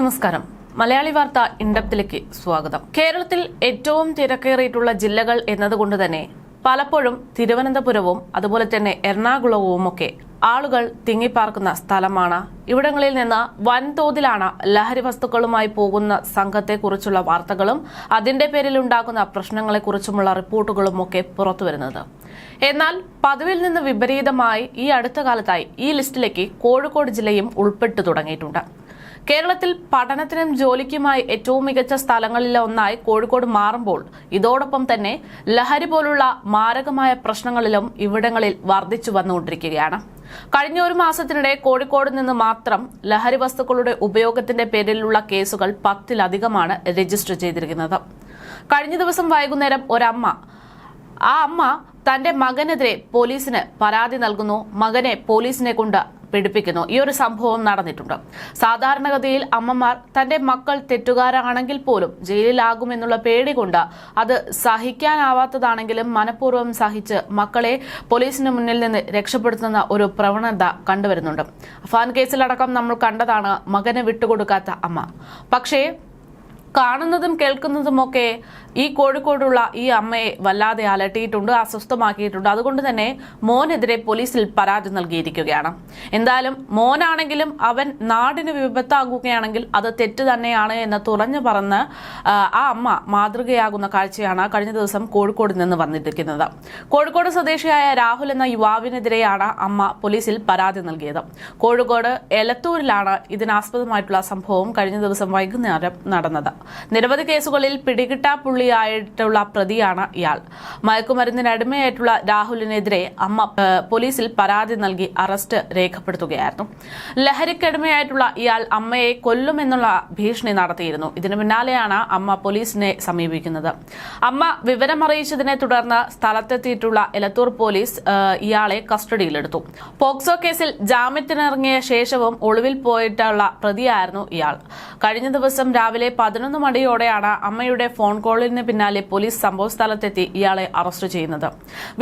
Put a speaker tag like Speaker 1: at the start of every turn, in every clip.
Speaker 1: നമസ്കാരം. മലയാളി വാർത്ത ഇൻഡപ്തിലേക്ക് സ്വാഗതം. കേരളത്തിൽ ഏറ്റവും തിരക്കേറിയിട്ടുള്ള ജില്ലകൾ എന്നതുകൊണ്ട് തന്നെ പലപ്പോഴും തിരുവനന്തപുരവും അതുപോലെ തന്നെ എറണാകുളവും ഒക്കെ ആളുകൾ തിങ്ങിപ്പാർക്കുന്ന സ്ഥലമാണ്. ഇവിടങ്ങളിൽ നിന്ന് വൻതോതിലാണ് ലഹരി വസ്തുക്കളുമായി പോകുന്ന സംഘത്തെക്കുറിച്ചുള്ള വാർത്തകളും അതിന്റെ പേരിൽ ഉണ്ടാകുന്ന പ്രശ്നങ്ങളെക്കുറിച്ചുമുള്ള റിപ്പോർട്ടുകളും ഒക്കെ പുറത്തുവരുന്നത് എന്നാൽ പതിവിൽ നിന്ന് വിപരീതമായി ഈ അടുത്ത കാലത്തായി ഈ ലിസ്റ്റിലേക്ക് കോഴിക്കോട് ജില്ലയും ഉൾപ്പെട്ടു തുടങ്ങിയിട്ടുണ്ട്. കേരളത്തിൽ പഠനത്തിനും ജോലിക്കുമായി ഏറ്റവും മികച്ച സ്ഥലങ്ങളിലെ ഒന്നായി കോഴിക്കോട് മാറുമ്പോൾ ഇതോടൊപ്പം തന്നെ ലഹരി പോലുള്ള മാരകമായ പ്രശ്നങ്ങളിലും ഇവിടങ്ങളിൽ വർദ്ധിച്ചു വന്നുകൊണ്ടിരിക്കുകയാണ്. കഴിഞ്ഞ ഒരു മാസത്തിനിടെ കോഴിക്കോട് നിന്ന് മാത്രം ലഹരി വസ്തുക്കളുടെ ഉപയോഗത്തിന്റെ പേരിലുള്ള കേസുകൾ പത്തിലധികമാണ് രജിസ്റ്റർ ചെയ്തിരിക്കുന്നത്. കഴിഞ്ഞ ദിവസം വൈകുന്നേരം ഒരമ്മ ആ അമ്മ തന്റെ മകനെതിരെ പോലീസിന് പരാതി നൽകുന്നു. മകനെ പോലീസിനെ കൊണ്ട് പിടിപ്പിക്കുന്നു ഈ ഒരു സംഭവം നടന്നിട്ടുണ്ട്. സാധാരണഗതിയിൽ അമ്മമാർ തന്റെ മക്കൾ തെറ്റുകാരാണെങ്കിൽ പോലും ജയിലിലാകുമെന്നുള്ള പേടി കൊണ്ട് അത് സഹിക്കാനാവാത്തതാണെങ്കിലും മനഃപൂർവം സഹിച്ച് മക്കളെ പോലീസിന് മുന്നിൽ നിന്ന് രക്ഷപ്പെടുത്തുന്ന ഒരു പ്രവണത കണ്ടുവരുന്നുണ്ട്. അഫാൻ കേസിലടക്കം നമ്മൾ കണ്ടതാണ് മകനെ വിട്ടുകൊടുക്കാത്ത അമ്മ. പക്ഷേ കാണുന്നതും കേൾക്കുന്നതുമൊക്കെ ഈ കോഴിക്കോടുള്ള ഈ അമ്മയെ വല്ലാതെ അലട്ടിയിട്ടുണ്ട് അസ്വസ്ഥമാക്കിയിട്ടുണ്ട്. അതുകൊണ്ട് തന്നെ മോനെതിരെ പോലീസിൽ പരാതി നൽകിയിരിക്കുകയാണ്. എന്തായാലും മോനാണെങ്കിലും അവൻ നാടിന് വിപത്താകുകയാണെങ്കിൽ അത് തെറ്റ് തന്നെയാണ് എന്ന് തുറഞ്ഞു പറഞ്ഞ് ആ, അമ്മ മാതൃകയാകുന്ന കാഴ്ചയാണ് കഴിഞ്ഞ ദിവസം കോഴിക്കോട് നിന്ന് വന്നിരിക്കുന്നത്. കോഴിക്കോട് സ്വദേശിയായ രാഹുൽ എന്ന യുവാവിനെതിരെയാണ് അമ്മ പോലീസിൽ പരാതി നൽകിയത്. കോഴിക്കോട് എലത്തൂരിലാണ് ഇതിനാസ്പദമായിട്ടുള്ള സംഭവം കഴിഞ്ഞ ദിവസം വൈകുന്നേരം നടന്നത്. നിരവധി കേസുകളിൽ പിടികിട്ടാ പുള്ളിയായിട്ടുള്ള പ്രതിയാണ് ഇയാൾ. മയക്കുമരുന്നിന് അടിമയായിട്ടുള്ള രാഹുലിനെതിരെ അമ്മ പോലീസിൽ പരാതി നൽകി അറസ്റ്റ് രേഖപ്പെടുത്തുകയായിരുന്നു. ലഹരിക്കടിമയായിട്ടുള്ള ഇയാൾ അമ്മയെ കൊല്ലുമെന്നുള്ള ഭീഷണി നടത്തിയിരുന്നു. ഇതിനു പിന്നാലെയാണ് അമ്മ പോലീസിനെ സമീപിക്കുന്നത്. അമ്മ വിവരമറിയിച്ചതിനെ തുടർന്ന് സ്ഥലത്തെത്തിയിട്ടുള്ള എലത്തൂർ പോലീസ് ഇയാളെ കസ്റ്റഡിയിലെടുത്തു. പോക്സോ കേസിൽ ജാമ്യത്തിനിറങ്ങിയ ശേഷവും ഒളിവിൽ പോയിട്ടുള്ള പ്രതിയായിരുന്നു ഇയാൾ. കഴിഞ്ഞ ദിവസം രാവിലെ പതിനൊന്ന് മണിയോടെയാണ് അമ്മയുടെ ഫോൺ കോളിന് പിന്നാലെ പോലീസ് സംഭവസ്ഥലത്തെത്തി ഇയാളെ അറസ്റ്റ് ചെയ്യുന്നത്.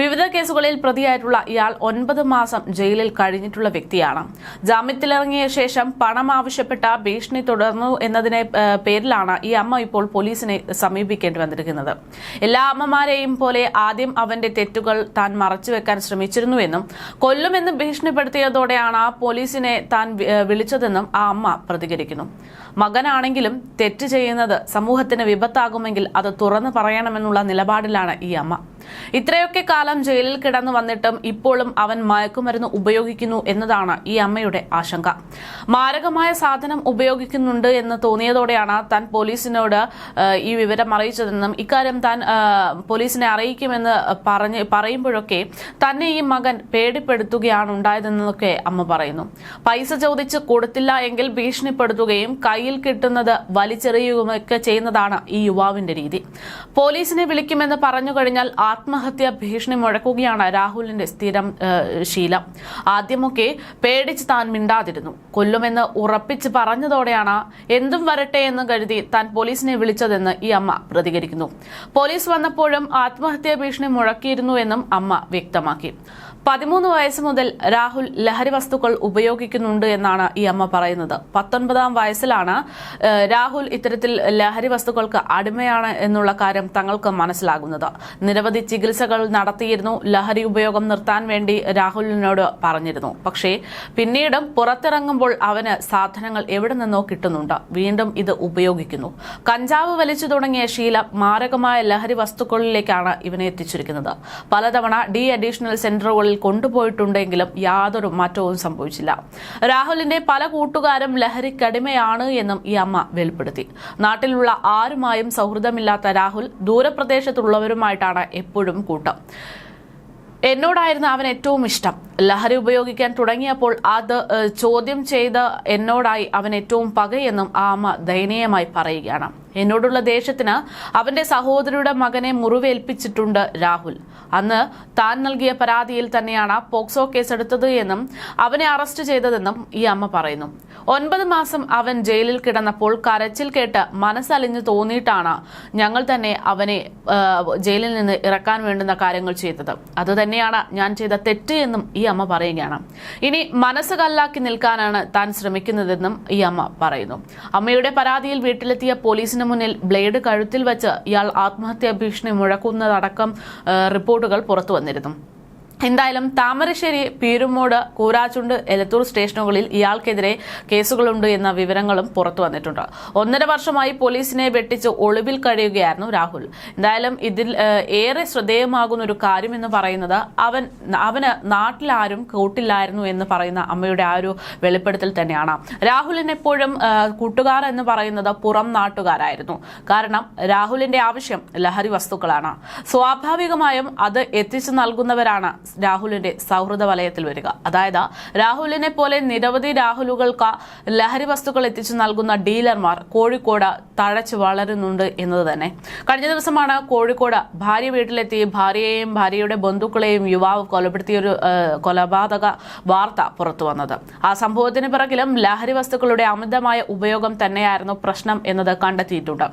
Speaker 1: വിവിധ കേസുകളിൽ പ്രതിയായിട്ടുള്ള ഇയാൾ ഒൻപത് മാസം ജയിലിൽ കഴിഞ്ഞിട്ടുള്ള വ്യക്തിയാണ്. ജാമ്യത്തിലിറങ്ങിയ ശേഷം പണം ആവശ്യപ്പെട്ട ഭീഷണി തുടർന്നു എന്നതിനെ പേരിലാണ് ഈ അമ്മ ഇപ്പോൾ പോലീസിനെ സമീപിക്കേണ്ടി വന്നിരിക്കുന്നത്. എല്ലാ അമ്മമാരെയും പോലെ ആദ്യം അവന്റെ തെറ്റുകൾ താൻ മറച്ചുവെക്കാൻ ശ്രമിച്ചിരുന്നുവെന്നും കൊല്ലുമെന്ന് ഭീഷണിപ്പെടുത്തിയതോടെയാണ് പോലീസിനെ താൻ വിളിച്ചതെന്നും ആ അമ്മ പ്രതികരിക്കുന്നു. മകനാണെങ്കിലും തെറ്റ് ചെയ്യുന്നത് സമൂഹത്തിന് വിപത്താകുമെങ്കിൽ അത് തുറന്നു പറയണമെന്നുള്ള നിലപാടിലാണ് ഈ അമ്മ. ഇത്രയൊക്കെ കാലം ജയിലിൽ കിടന്നു വന്നിട്ടും ഇപ്പോഴും അവൻ മയക്കുമരുന്ന് ഉപയോഗിക്കുന്നു എന്നതാണ് ഈ അമ്മയുടെ ആശങ്ക. മാരകമായ സാധനം ഉപയോഗിക്കുന്നുണ്ട് എന്ന് തോന്നിയതോടെയാണ് താൻ പോലീസിനോട് ഈ വിവരം അറിയിച്ചതെന്നും ഇക്കാര്യം താൻ പോലീസിനെ അറിയിക്കുമെന്ന് പറഞ്ഞ് പറയുമ്പോഴൊക്കെ തന്നെ ഈ മകൻ പേടിപ്പെടുത്തുകയാണ് ഉണ്ടായതെന്നൊക്കെ അമ്മ പറയുന്നു. പൈസ ചോദിച്ച് കൊടുത്തില്ല എങ്കിൽ ഭീഷണിപ്പെടുത്തുകയും കയ്യിൽ കിട്ടുന്നത് വലിച്ചെറിയുകയൊക്കെ ചെയ്യുന്നതാണ് ഈ യുവാവിന്റെ രീതി. പോലീസിനെ വിളിക്കുമെന്ന് പറഞ്ഞു കഴിഞ്ഞാൽ ആത്മഹത്യ ഭീഷണി മുഴക്കുകയാണ് രാഹുലിന്റെ സ്ഥിരം ശീലം. ആദ്യമൊക്കെ പേടിച്ച് താൻ മിണ്ടാതിരുന്നു. കൊല്ലുമെന്ന് ഉറപ്പിച്ച് പറഞ്ഞതോടെയാണ് എന്തും വരട്ടെ എന്ന് കരുതി താൻ പോലീസിനെ വിളിച്ചതെന്ന് ഈ അമ്മ പ്രതികരിക്കുന്നു. പോലീസ് വന്നപ്പോഴും ആത്മഹത്യാ ഭീഷണി മുഴക്കിയിരുന്നു എന്നും അമ്മ വ്യക്തമാക്കി. പതിമൂന്ന് വയസ്സ് മുതൽ രാഹുൽ ലഹരി വസ്തുക്കൾ ഉപയോഗിക്കുന്നുണ്ട് എന്നാണ് ഈ അമ്മ പറയുന്നത്. പത്തൊൻപതാം വയസ്സിലാണ് രാഹുൽ ഇത്തരത്തിൽ ലഹരി വസ്തുക്കൾക്ക് അടിമയാണ് എന്നുള്ള കാര്യം തങ്ങൾക്ക് മനസ്സിലാകുന്നത്. നിരവധി ചികിത്സകൾ നടത്തിയിരുന്നു ലഹരി ഉപയോഗം നിർത്താൻ വേണ്ടി രാഹുലിനോട് പറഞ്ഞിരുന്നു. പക്ഷേ പിന്നീടും പുറത്തിറങ്ങുമ്പോൾ അവന് സാധനങ്ങൾ എവിടെ നിന്നോ കിട്ടുന്നുണ്ട്. വീണ്ടും ഇത് ഉപയോഗിക്കുന്നു. കഞ്ചാവ് വലിച്ചു തുടങ്ങിയ ശീലം മാരകമായ ലഹരി വസ്തുക്കളിലേക്കാണ് ഇവനെ എത്തിച്ചിരിക്കുന്നത്. പലതവണ ഡി അഡീഷണൽ സെന്ററുകളിൽ കൊണ്ടുപോയിട്ടുണ്ടെങ്കിലും യാതൊരു മാറ്റവും സംഭവിച്ചില്ല. രാഹുലിന്റെ പല കൂട്ടുകാരും ലഹരിക്കടിമയാണ് എന്നും ഈ അമ്മ വെളിപ്പെടുത്തി. നാട്ടിലുള്ള ആരുമായും സൗഹൃദമില്ലാത്ത രാഹുൽ ദൂരപ്രദേശത്തുള്ളവരുമായിട്ടാണ് എപ്പോഴും കൂട്ടം. എന്നോടായിരുന്നു അവൻ ഏറ്റവും ഇഷ്ടം. ലഹരി ഉപയോഗിക്കാൻ തുടങ്ങിയപ്പോൾ അത് ചോദ്യം ചെയ്ത് എന്നോടായി അവൻ ഏറ്റവും പകയെന്നും ആ അമ്മ ദയനീയമായി പറയുകയാണ്. എന്നോടുള്ള ദേഷ്യത്തിന് അവന്റെ സഹോദരിയുടെ മകനെ മുറിവേൽപ്പിച്ചിട്ടുണ്ട് രാഹുൽ. അന്ന് താൻ നൽകിയ പരാതിയിൽ തന്നെയാണ് പോക്സോ കേസെടുത്തത് എന്നും അവനെ അറസ്റ്റ് ചെയ്തതെന്നും ഈ അമ്മ പറയുന്നു. ഒൻപത് മാസം അവൻ ജയിലിൽ കിടന്നപ്പോൾ കരച്ചിൽ കേട്ട് മനസ്സലിഞ്ഞു തോന്നിയിട്ടാണ് ഞങ്ങൾ തന്നെ അവനെ ജയിലിൽ നിന്ന് ഇറക്കാൻ വേണ്ടുന്ന കാര്യങ്ങൾ ചെയ്തത്. അതുതന്നെയാണ് ഞാൻ ചെയ്ത തെറ്റ് എന്നും ഈ അമ്മ പറയുകയാണ്. ഇനി മനസ്സ് കല്ലാക്കി നിൽക്കാനാണ് താൻ ശ്രമിക്കുന്നതെന്നും ഈ അമ്മ പറയുന്നു. അമ്മയുടെ പരാതിയിൽ വീട്ടിലെത്തിയ പോലീസിന് മുന്നിൽ ബ്ലേഡ് കഴുത്തിൽ വെച്ച് ഇയാൾ ആത്മഹത്യാ ഭീഷണി മുഴക്കുന്നതടക്കം റിപ്പോർട്ടുകൾ പുറത്തു വന്നിരുന്നു. എന്തായാലും താമരശ്ശേരി പീരുമോട് കൂരാച്ചുണ്ട് എലത്തൂർ സ്റ്റേഷനുകളിൽ ഇയാൾക്കെതിരെ കേസുകളുണ്ട് എന്ന വിവരങ്ങളും പുറത്തു വന്നിട്ടുണ്ട്. ഒന്നര വർഷമായി പോലീസിനെ വെട്ടിച്ച് ഒളിവിൽ കഴിയുകയായിരുന്നു രാഹുൽ. എന്തായാലും ഇതിൽ ഏറെ ശ്രദ്ധേയമാകുന്ന ഒരു കാര്യം എന്ന് പറയുന്നത് അവൻ അവന് നാട്ടിലാരും കൂട്ടില്ലായിരുന്നു എന്ന് പറയുന്ന അമ്മയുടെ ആ ഒരു വെളിപ്പെടുത്തൽ തന്നെയാണ്. രാഹുലിന് എപ്പോഴും കൂട്ടുകാർ എന്ന് പറയുന്നത് പുറം നാട്ടുകാരായിരുന്നു. കാരണം രാഹുലിന്റെ ആവശ്യം ലഹരി വസ്തുക്കളാണ്. സ്വാഭാവികമായും അത് എത്തിച്ചു നൽകുന്നവരാണ് രാഹുലിന്റെ സൗഹൃദ വലയത്തിൽ വരിക. അതായത് രാഹുലിനെ പോലെ നിരവധി രാഹുലുകൾക്ക് ലഹരി വസ്തുക്കൾ എത്തിച്ചു നൽകുന്ന ഡീലർമാർ കോഴിക്കോട് തഴച്ചു വളരുന്നുണ്ട് എന്നത് തന്നെ. കഴിഞ്ഞ ദിവസമാണ് കോഴിക്കോട് ഭാര്യ വീട്ടിലെത്തി ഭാര്യയെയും ഭാര്യയുടെ ബന്ധുക്കളെയും യുവാവ് കൊലപ്പെടുത്തിയൊരു കൊലപാതക വാർത്ത പുറത്തു വന്നത്. ആ സംഭവത്തിന് പിറകിലും ലഹരി വസ്തുക്കളുടെ അമിതമായ ഉപയോഗം തന്നെയായിരുന്നു പ്രശ്നം എന്നത് കണ്ടെത്തിയിട്ടുണ്ട്.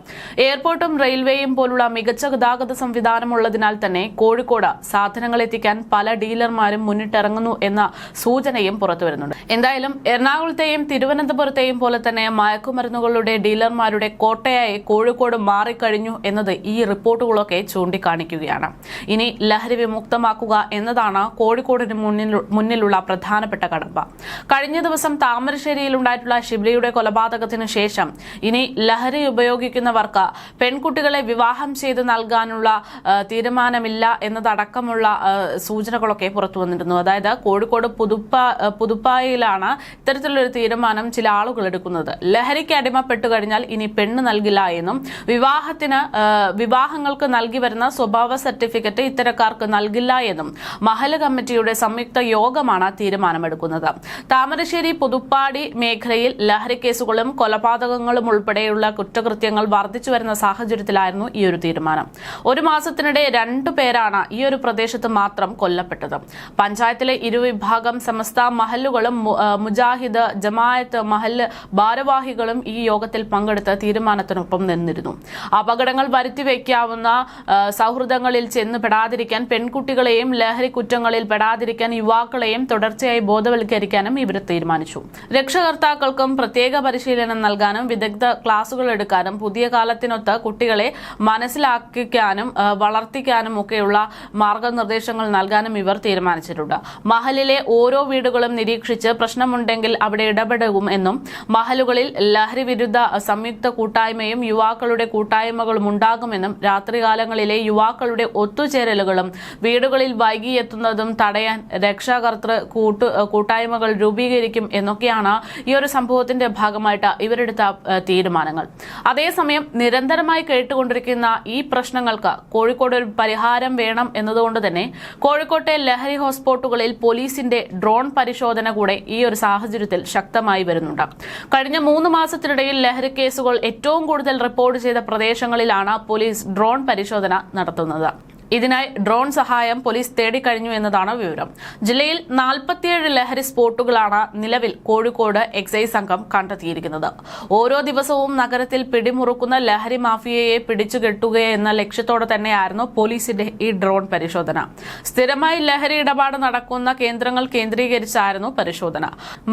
Speaker 1: എയർപോർട്ടും റെയിൽവേയും പോലുള്ള മികച്ച ഗതാഗത സംവിധാനമുള്ളതിനാൽ തന്നെ കോഴിക്കോട് സാധനങ്ങൾ എത്തിക്കാൻ പല ഡീലർമാരും മുന്നിട്ടിറങ്ങുന്നു എന്ന സൂചനയും പുറത്തു വരുന്നുണ്ട്. എന്തായാലും എറണാകുളത്തെയും തിരുവനന്തപുരത്തെയും പോലെ തന്നെ മയക്കുമരുന്നുകളുടെ ഡീലർമാരുടെ കോട്ടയായി കോഴിക്കോട് മാറിക്കഴിഞ്ഞു എന്നത് ഈ റിപ്പോർട്ടുകളൊക്കെ ചൂണ്ടിക്കാണിക്കുകയാണ്. ഇനി ലഹരി വിമുക്തമാക്കുക എന്നതാണ് കോഴിക്കോടിന് മുന്നിൽ മുന്നിലുള്ള പ്രധാനപ്പെട്ട കടമ്പ. കഴിഞ്ഞ ദിവസം താമരശ്ശേരിയിൽ ഉണ്ടായിട്ടുള്ള ഷിബ്ലിയുടെ കൊലപാതകത്തിന് ശേഷം ഇനി ലഹരി ഉപയോഗിക്കുന്നവർക്ക് പെൺകുട്ടികളെ വിവാഹം ചെയ്ത് നൽകാനുള്ള തീരുമാനമില്ല എന്നതടക്കമുള്ള ആ, സൂചനകളൊക്കെ പുറത്തു വന്നിരുന്നു. അതായത് കോഴിക്കോട് പുതുപ്പ പുതുപ്പായിലാണ് ഇത്തരത്തിലൊരു തീരുമാനം ചില ആളുകൾ എടുക്കുന്നത്. ലഹരിക്ക് അടിമപ്പെട്ടു കഴിഞ്ഞാൽ ഇനി പെണ്ണ് നൽകില്ല എന്നും വിവാഹത്തിന് വിവാഹങ്ങൾക്ക് നൽകി വരുന്ന സ്വഭാവ സർട്ടിഫിക്കറ്റ് ഇത്തരക്കാർക്ക് നൽകില്ല എന്നും മഹല കമ്മിറ്റിയുടെ സംയുക്ത യോഗമാണ് തീരുമാനമെടുക്കുന്നത്. താമരശ്ശേരി പുതുപ്പാടി മേഖലയിൽ ലഹരി കേസുകളും കൊലപാതകങ്ങളും ഉൾപ്പെടെയുള്ള കുറ്റകൃത്യങ്ങൾ വർദ്ധിച്ചു വരുന്ന സാഹചര്യത്തിലായിരുന്നു ഈ ഒരു തീരുമാനം. ഒരു മാസത്തിനിടെ രണ്ടു പേരാണ് ഈ ഒരു പ്രദേശത്ത് മാത്രം കൊല്ലപ്പെട്ടത് പഞ്ചായത്തിലെ ഇരുവിഭാഗം സമസ്ത മഹല്ലുകളും മുജാഹിദ് ജമായത്ത് മഹല്ല് ഭാരവാഹികളും ഈ യോഗത്തിൽ പങ്കെടുത്ത് തീരുമാനത്തിനൊപ്പം നിന്നിരുന്നു. അപകടങ്ങൾ വരുത്തിവെക്കാവുന്ന സൗഹൃദങ്ങളിൽ ചെന്ന് പെടാതിരിക്കാൻ പെൺകുട്ടികളെയും ലഹരി കുറ്റങ്ങളിൽ പെടാതിരിക്കാൻ യുവാക്കളെയും തുടർച്ചയായി ബോധവൽക്കരിക്കാനും ഇവർ തീരുമാനിച്ചു. രക്ഷകർത്താക്കൾക്കും പ്രത്യേക പരിശീലനം നൽകാനും വിദഗ്ധ ക്ലാസുകൾ എടുക്കാനും പുതിയ കാലത്തിനൊത്ത് കുട്ടികളെ മനസ്സിലാക്കിക്കാനും വളർത്തിക്കാനും ഒക്കെയുള്ള മാർഗനിർദ്ദേശങ്ങൾ നൽകാനും ഇവർ തീരുമാനിച്ചിട്ടുണ്ട്. മഹലിലെ ഓരോ വീടുകളും നിരീക്ഷിച്ച് പ്രശ്നമുണ്ടെങ്കിൽ അവിടെ ഇടപെടും എന്നും മഹലുകളിൽ ലഹരി വിരുദ്ധ സംയുക്ത കൂട്ടായ്മയും യുവാക്കളുടെ കൂട്ടായ്മകളും ഉണ്ടാകുമെന്നും രാത്രികാലങ്ങളിലെ യുവാക്കളുടെ ഒത്തുചേരലുകളും വീടുകളിൽ വൈകിയെത്തുന്നതും തടയാൻ രക്ഷാകർത്തൃ കൂട്ടു കൂട്ടായ്മകൾ രൂപീകരിക്കും എന്നൊക്കെയാണ് ഈ ഒരു സംഭവത്തിന്റെ ഭാഗമായിട്ട് ഇവരെടുത്ത തീരുമാനങ്ങൾ. അതേസമയം നിരന്തരമായി കേട്ടുകൊണ്ടിരിക്കുന്ന ഈ പ്രശ്നങ്ങൾക്ക് കോഴിക്കോട് ഒരു പരിഹാരം വേണം എന്നതുകൊണ്ട് തന്നെ കോഴിക്കോട്ടെ ലഹരി ഹോട്ട്സ്പോട്ടുകളിൽ പോലീസിന്റെ ഡ്രോൺ പരിശോധന കൂടെ ഈ ഒരു സാഹചര്യത്തിൽ ശക്തമായി വരുന്നുണ്ട്. കഴിഞ്ഞ മൂന്ന് മാസത്തിനിടയിൽ ലഹരി കേസുകൾ ഏറ്റവും കൂടുതൽ റിപ്പോർട്ട് ചെയ്ത പ്രദേശങ്ങളിലാണ് പോലീസ് ഡ്രോൺ പരിശോധന നടത്തുന്നത്. ഇതിനായി ഡ്രോൺ സഹായം പോലീസ് തേടിക്കഴിഞ്ഞു എന്നതാണ് വിവരം. ജില്ലയിൽ നാൽപ്പത്തിയേഴ് ലഹരി സ്പോട്ടുകളാണ് നിലവിൽ കോഴിക്കോട് എക്സൈസ് സംഘം കണ്ടെത്തിയിരിക്കുന്നത്. ഓരോ ദിവസവും നഗരത്തിൽ പിടിമുറുക്കുന്ന ലഹരി മാഫിയയെ പിടിച്ചുകെട്ടുക എന്ന ലക്ഷ്യത്തോടെ തന്നെയായിരുന്നു പോലീസിന്റെ ഈ ഡ്രോൺ പരിശോധന. സ്ഥിരമായി ലഹരി ഇടപാട് നടക്കുന്ന കേന്ദ്രങ്ങൾ കേന്ദ്രീകരിച്ചായിരുന്നു പരിശോധന.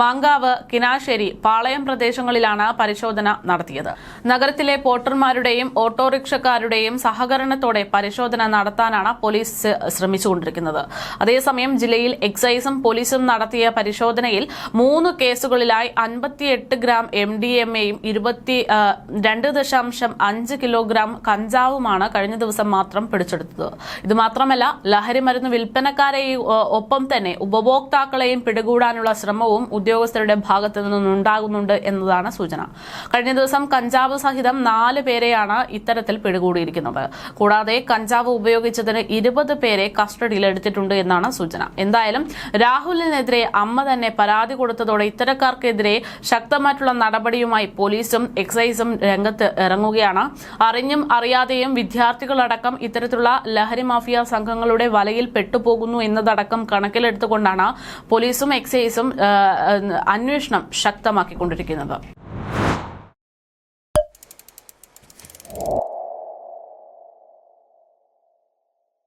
Speaker 1: മാങ്കാവ് കിനാശ്ശേരി പാളയം പ്രദേശങ്ങളിലാണ് പരിശോധന നടത്തിയത്. നഗരത്തിലെ പോട്ടർമാരുടെയും ഓട്ടോറിക്ഷക്കാരുടെയും സഹകരണത്തോടെ പരിശോധന നടത്താനാണ് പോലീസ് ശ്രമിച്ചുകൊണ്ടിരിക്കുന്നത്. അതേസമയം ജില്ലയിൽ എക്സൈസും പോലീസും നടത്തിയ പരിശോധനയിൽ മൂന്ന് കേസുകളിലായി അൻപത്തിയെട്ട് ഗ്രാം എം ഡി എം എയും ഇരുപത്തി രണ്ട് ദശാംശം അഞ്ച് കിലോഗ്രാം കഞ്ചാവുമാണ് കഴിഞ്ഞ ദിവസം മാത്രം പിടിച്ചെടുത്തത്. ഇത് മാത്രമല്ല ലഹരി മരുന്ന് വിൽപ്പനക്കാരെയും ഒപ്പം തന്നെ ഉപഭോക്താക്കളെയും പിടികൂടാനുള്ള ശ്രമവും ഉദ്യോഗസ്ഥരുടെ ഭാഗത്തു നിന്നുണ്ടാകുന്നുണ്ട് എന്നതാണ് സൂചന. കഴിഞ്ഞ ദിവസം കഞ്ചാവ് സഹിതം നാല് പേരെയാണ് ഇത്തരത്തിൽ പിടികൂടിയിരിക്കുന്നത്. കൂടാതെ കഞ്ചാവ് ഉപയോഗിച്ച് ഉപയോഗിച്ചതിന് ഇരുപത് പേരെ കസ്റ്റഡിയിൽ എടുത്തിട്ടുണ്ട് എന്നാണ് സൂചന. എന്തായാലും രാഹുലിനെതിരെ അമ്മ തന്നെ പരാതി കൊടുത്തതോടെ ഇത്തരക്കാർക്കെതിരെ ശക്തമായിട്ടുള്ള നടപടിയുമായി പോലീസും എക്സൈസും രംഗത്ത് ഇറങ്ങുകയാണ്. അറിഞ്ഞും അറിയാതെയും വിദ്യാർത്ഥികളടക്കം ഇത്തരത്തിലുള്ള ലഹരി മാഫിയ സംഘങ്ങളുടെ വലയിൽ പെട്ടുപോകുന്നു എന്നതടക്കം കണക്കിലെടുത്തുകൊണ്ടാണ് പോലീസും എക്സൈസും അന്വേഷണം ശക്തമാക്കിക്കൊണ്ടിരിക്കുന്നത്.